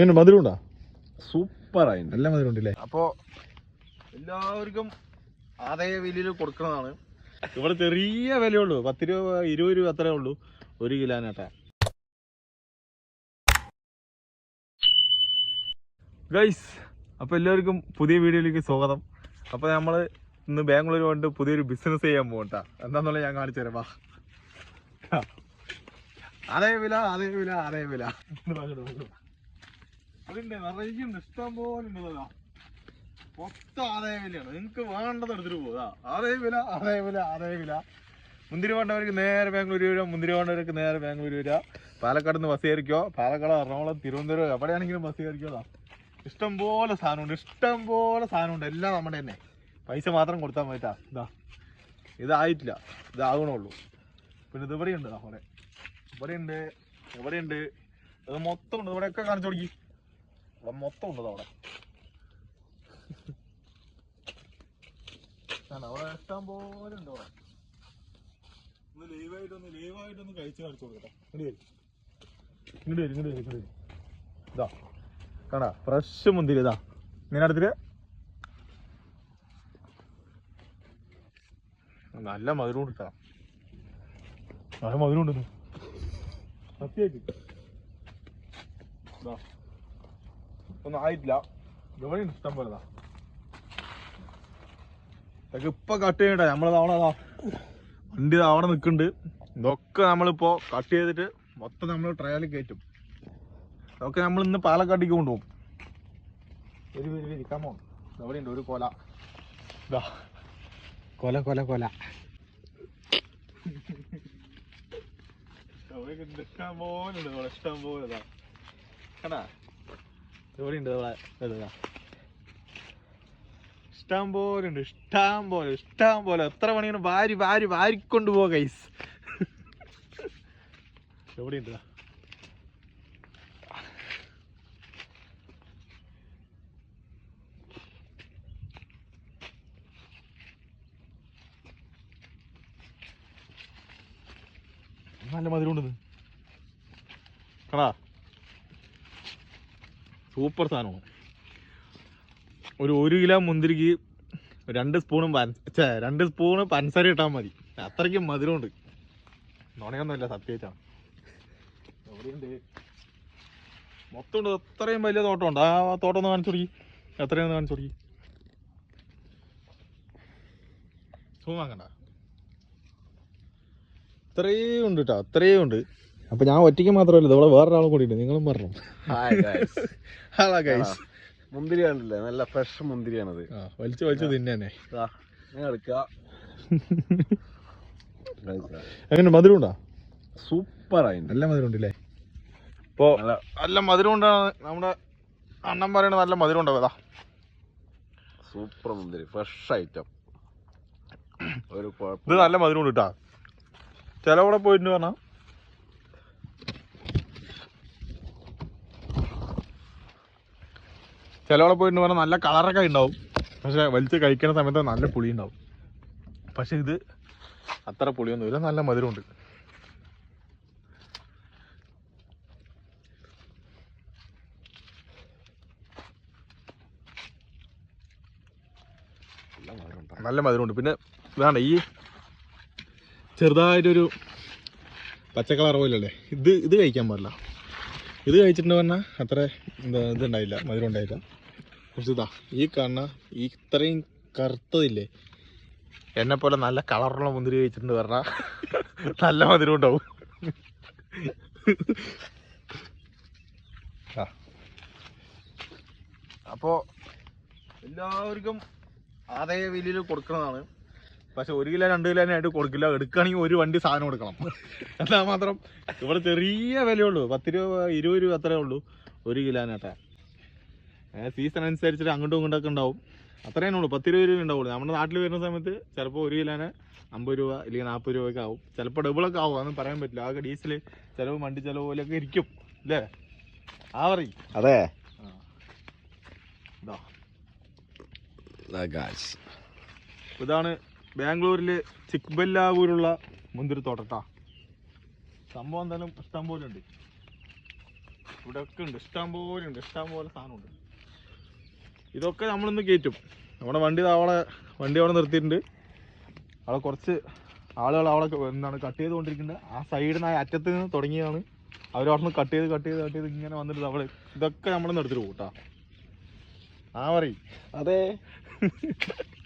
എങ്ങനെ മധുരമുണ്ടോ? സൂപ്പർ ആയിട്ടുണ്ട് നല്ല മധുരമുണ്ടല്ലേ? അപ്പോ എല്ലാവർക്കും ആദായ വിലയിൽ കൊടുക്കുന്നതാണ്. ഇവിടെ ചെറിയ വിലയുള്ളൂ. പത്ത് രൂപ ഇരുപത് രൂപ അത്രേ ഉള്ളൂ. ഒരു കിലോനാട്ടാ ഗൈസ് അപ്പോൾ എല്ലാവർക്കും പുതിയ വീഡിയോയിലേക്ക് സ്വാഗതം. അപ്പോൾ നമ്മൾ ഇന്ന് ബാംഗ്ലൂർ കൊണ്ട് പുതിയൊരു ബിസിനസ് ചെയ്യാൻ പോകട്ടാ എന്താണെന്നുള്ളത് ഞാൻ കാണിച്ചു തരാം. വാ. അതേ വില അതേ വില അതേ വില. അതുണ്ട് നിറയെ ഉണ്ട് ഇഷ്ടം പോലെ ഉണ്ടല്ലോ മൊത്തം ആദായ വിലയാണ്. നിങ്ങൾക്ക് വേണ്ടത് എടുത്തിട്ട് പോകാ ആദായ വില ആദായ വില ആദായ വില. മുന്തിരി വേണ്ടവർക്ക് നേരെ ബാംഗ്ലൂർ വരിക മുന്തിരി വേണ്ടവർക്ക് നേരെ ബാംഗ്ലൂർ വരിക. പാലക്കാട് നിന്ന് ബസ് കയറിക്കോ? പാലക്കാട് എറണാകുളം തിരുവനന്തപുരം എവിടെയാണെങ്കിലും ബസ് കയറിക്കോതാ ഇഷ്ടം പോലെ സാധനമുണ്ട്. ഇഷ്ടം പോലെ സാധനമുണ്ട്. എല്ലാം നമ്മുടെ തന്നെ. പൈസ മാത്രം കൊടുത്താൽ മതിട്ടാ ഇതാ. ഇതായിട്ടില്ല. ഇതാകണുള്ളൂ പിന്നെ ഇത് ഇവിടെ ഉണ്ട് അവിടെ ഇവിടെ ഉണ്ട് ഇവിടെ ഉണ്ട് അത് മൊത്തം ഉണ്ട്. ഇവിടെയൊക്കെ കാണിച്ചു കൊടുക്കി. ഇവിടെ മൊത്തം ഉണ്ട് അവിടെ. അവിടെ ഇഷ്ടം പോലെ ഉണ്ട് അവിടെ. ഒന്ന് ലൈവായിട്ടൊന്ന് ലൈവായിട്ടൊന്ന് കഴിച്ച് കാണിച്ചു കൊടുക്കട്ടെ ഇങ്ങോട്ട് വരും. ഇങ്ങോട്ട് വരും ഇങ്ങോട്ട് വരും ഇതാ. കാണാ ഫ്രഷ് മുന്തിരി ഇതാ. ഇങ്ങനെ അടുത്തിട്ട് നല്ല മധുരം ഉണ്ട് നല്ല മധുരം ഉണ്ട് സത്യമായിട്ട്. ഇതാ. ഒന്നും ആയിട്ടില്ല. ഇവിടെ ഇഷ്ടം പോലെ ഇതൊക്കെ ഇപ്പൊ കട്ട് ചെയ്യണ്ട? നമ്മളത് അവിടെ വണ്ടി അവിടെ നിൽക്കുന്നുണ്ട് ഇതൊക്കെ നമ്മളിപ്പോ കട്ട് ചെയ്തിട്ട് മൊത്തം നമ്മൾ ട്രയലിൽ കയറ്റും ഇതൊക്കെ നമ്മൾ ഇന്ന് പാലക്കാട്ടേക്ക് കൊണ്ടുപോകും. വരി വരി വരി അവിടെ ഒരു കൊല. ഇതാ കൊല കൊല കൊല. ഇഷ്ടം പോലെ ഇഷ്ടം പോലെ കണ്ടാ? ഇവിടെ. ഇഷ്ടം പോലെ ഉണ്ട് ഇഷ്ടം പോലെ ഇഷ്ടം പോലെ. എത്ര മണിയാണ് വാരി വാരി വാരിക്കൊണ്ട് പോവാ കൈസ് എവിടെയുണ്ട് നല്ല മധുരം ഉണ്ടെന്ന് കടാ സൂപ്പർ സാധനമാണ്. ഒരു ഒരു കിലോ മുന്തിരിക്ക് രണ്ട് സ്പൂണും പൻ രണ്ട് സ്പൂണ് പഞ്ചസാര ഇട്ടാൽ മതി. അത്രയ്ക്കും മധുരമുണ്ട്. നുണയൊന്നുമില്ല സത്യമായിട്ടാണ് എവിടെയുണ്ട്? മൊത്തം ഉണ്ട് അത്രയും വലിയ തോട്ടമുണ്ട്. ആ തോട്ടം ഒന്ന് കാണിച്ചു തുടങ്ങി എത്രയാണെന്ന് കാണിച്ചു തുടങ്ങി സൂമാക്കണ്ട ഇത്രയും ഉണ്ട് കേട്ടോ അത്രയും ഉണ്ട്. അപ്പൊ ഞാൻ ഒറ്റയ്ക്ക് മാത്രമല്ല ഇവിടെ വേറൊരാളും കൂടി ഉണ്ട് നിങ്ങളും പറഞ്ഞു ഹലോ ഗൈസ് മുന്തിരി കണ്ടില്ലേ? നല്ല ഫ്രഷ് മുന്തിരിയാണത്. വലിച്ചു വലിച്ചു തിന്നെ എങ്ങനെ മധുരം ഉണ്ടോ? സൂപ്പർ ആയി നല്ല മധുരം ഉണ്ടല്ലേ ഇപ്പോ നല്ല മധുരം ഉണ്ടാണ് നമ്മുടെ അണ്ണൻ പറയണ നല്ല മധുരം ഉണ്ടാവും സൂപ്പർ മുന്തിരി. ഫ്രഷ് ഐറ്റം ഒരു ഇത് നല്ല മധുരം ഉണ്ട് കേട്ടാ. ചിലവിടെ പോയിട്ട് പറഞ്ഞാ ചിലവിടെ പോയിട്ട് പറഞ്ഞാൽ നല്ല കളറൊക്കെ ഉണ്ടാവും. പക്ഷെ വലിച്ച് കഴിക്കുന്ന സമയത്ത് നല്ല പുളി ഉണ്ടാവും പക്ഷെ ഇത് അത്ര പുളിയൊന്നും ഇല്ല. നല്ല മധുരമുണ്ട്. നല്ല മധുരമുണ്ട്. പിന്നെ ഇതാണ് ഈ ചെറുതായിട്ടൊരു പച്ചക്കളർ കളർ പോലല്ലേ ഇത് ഇത് കഴിക്കാൻ പാടില്ല. ഇത് കഴിച്ചിട്ടുണ്ട് പറഞ്ഞാൽ അത്ര എന്താ ഇതുണ്ടായില്ല മധുരം ഉണ്ടായില്ല. ഇതാ ഈ കാണുന്ന ഇത്രയും കറുത്തതില്ലേ? എന്നെ പോലെ നല്ല കളറുള്ള മുന്തിരി കഴിച്ചിട്ടുണ്ട് പറഞ്ഞാൽ നല്ല മധുരം ഉണ്ടാവും. അപ്പോ എല്ലാവർക്കും ആദായ വിലയിൽ കൊടുക്കണതാണ് പക്ഷെ ഒരു കിലോ രണ്ട് കിലോ ആയിട്ട് കൊടുക്കില്ല. എടുക്കുകയാണെങ്കിൽ ഒരു വണ്ടി സാധനം കൊടുക്കണം. എന്നാൽ മാത്രം ഇവിടെ ചെറിയ വിലയുള്ളൂ. പത്ത് രൂപ ഇരുപത് രൂപ അത്രേ ഉള്ളൂ ഒരു കിലോനേട്ടാ സീസൺ അനുസരിച്ചിട്ട് അങ്ങോട്ടും ഇങ്ങോട്ടൊക്കെ ഉണ്ടാവും. അത്രയേ ഉള്ളൂ. പത്ത് ഇരുപത് രൂപ ഉണ്ടാവുള്ളൂ. നമ്മുടെ നാട്ടിൽ വരുന്ന സമയത്ത് ചിലപ്പോൾ ഒരു കിലോന് അമ്പത് രൂപ ഇല്ലെങ്കിൽ നാൽപ്പത് രൂപയൊക്കെ ആവും. ചിലപ്പോൾ ഡബിളൊക്കെ ആവും. അതൊന്നും പറയാൻ പറ്റില്ല. ആകെ ഡീസൽ ചിലവ് വണ്ടി ചിലവ് പോലെയൊക്കെ ഇരിക്കും. അല്ലേ? ആ പറയും. അതെ. ഇതാണ് ബാംഗ്ലൂരിൽ ചിക്ബല്ലാവൂരുള്ള മുന്തിരി തോട്ടട്ടാ സംഭവം എന്തായാലും ഇഷ്ടം പോലെ ഉണ്ട്. ഇവിടെ ഒക്കെ ഉണ്ട്. ഇഷ്ടം പോലെ ഉണ്ട്. ഇഷ്ടം പോലെ സാധനമുണ്ട്. ഇതൊക്കെ നമ്മളിന്ന് കയറ്റും നമ്മുടെ വണ്ടി അവളെ അവിടെ വണ്ടി അവിടെ നിർത്തിയിട്ടുണ്ട്. അവിടെ കുറച്ച് ആളുകൾ അവിടെ എന്താണ് കട്ട് ചെയ്തുകൊണ്ടിരിക്കുന്നത് ആ സൈഡിൽ നിന്ന് ആ അറ്റത്ത് നിന്ന് തുടങ്ങിയതാണ്. അവർ അവിടെ നിന്ന് കട്ട് ചെയ്ത് കട്ട് ചെയ്ത് കട്ട് ചെയ്ത് ഇങ്ങനെ വന്നിട്ട് അവിടെ ഇതൊക്കെ നമ്മളിന്ന് എടുത്തിട്ട് പോകും കേട്ടോ ആ പറയും. അതെ.